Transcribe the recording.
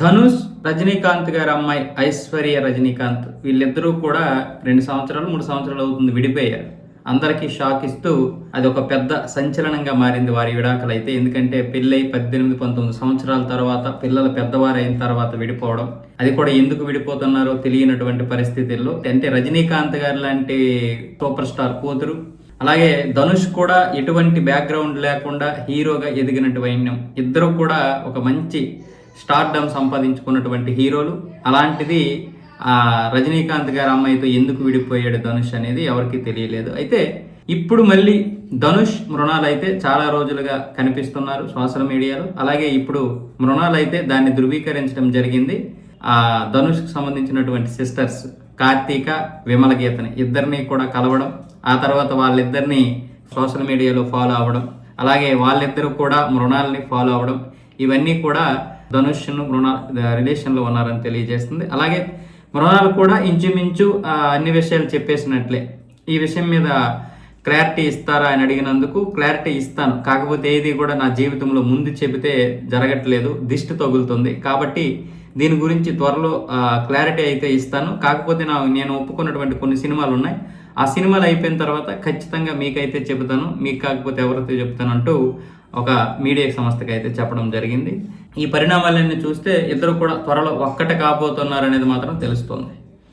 ధనుష్ రజనీకాంత్ గారి అమ్మాయి ఐశ్వర్య రజనీకాంత్ వీళ్ళిద్దరూ కూడా రెండు సంవత్సరాలు మూడు సంవత్సరాలు అవుతుంది విడిపోయారు. అందరికీ షాక్ ఇస్తూ అది ఒక పెద్ద సంచలనంగా మారింది వారి విడాకులు అయితే. ఎందుకంటే పెళ్ళై పద్దెనిమిది పంతొమ్మిది సంవత్సరాల తర్వాత పిల్లలు పెద్దవారు అయిన తర్వాత విడిపోవడం అది కూడా ఎందుకు విడిపోతున్నారో తెలియనటువంటి పరిస్థితుల్లో అంటే రజనీకాంత్ గారు లాంటి సూపర్ స్టార్ కూతురు అలాగే ధనుష్ కూడా ఎటువంటి బ్యాక్గ్రౌండ్ లేకుండా హీరోగా ఎదిగినటువంటి ఇద్దరు కూడా ఒక మంచి స్టార్డమ్ సంపాదించుకున్నటువంటి హీరోలు. అలాంటిది రజనీకాంత్ గారి అమ్మాయితో ఎందుకు విడిపోయాడు ధనుష్ అనేది ఎవరికి తెలియలేదు. అయితే ఇప్పుడు మళ్ళీ ధనుష్ మృణాలు అయితే చాలా రోజులుగా కనిపిస్తున్నారు సోషల్ మీడియాలో. అలాగే ఇప్పుడు మృణాలు అయితే దాన్ని ధృవీకరించడం జరిగింది. ఆ ధనుష్కి సంబంధించినటువంటి సిస్టర్స్ కార్తీక విమల గీతని ఇద్దరిని కూడా కలవడం ఆ తర్వాత వాళ్ళిద్దరిని సోషల్ మీడియాలో ఫాలో అవ్వడం అలాగే వాళ్ళిద్దరూ కూడా మృణాలని ఫాలో అవ్వడం ఇవన్నీ కూడా ధనుష్ను మృణ రిలేషన్లో ఉన్నారని తెలియజేస్తుంది. అలాగే మృణాలు కూడా ఇంచుమించు అన్ని విషయాలు చెప్పేసినట్లే. ఈ విషయం మీద క్లారిటీ ఇస్తారా అని అడిగినందుకు క్లారిటీ ఇస్తాను. కాకపోతే ఏది కూడా నా జీవితంలో ముందు చెబితే జరగట్లేదు దిష్టి తగులుతుంది. కాబట్టి దీని గురించి త్వరలో క్లారిటీ అయితే ఇస్తాను. కాకపోతే నా నేను ఒప్పుకున్నటువంటి కొన్ని సినిమాలు ఉన్నాయి. ఆ సినిమాలు అయిపోయిన తర్వాత ఖచ్చితంగా మీకైతే చెబుతాను. మీకు కాకపోతే ఎవరితో చెప్తాను అంటూ ఒక మీడియా సంస్థకి అయితే చెప్పడం జరిగింది. ఈ పరిణామాలన్నీ చూస్తే ఇద్దరు కూడా త్వరలో ఒక్కటే కాబోతున్నారు అనేది మాత్రం తెలుస్తుంది.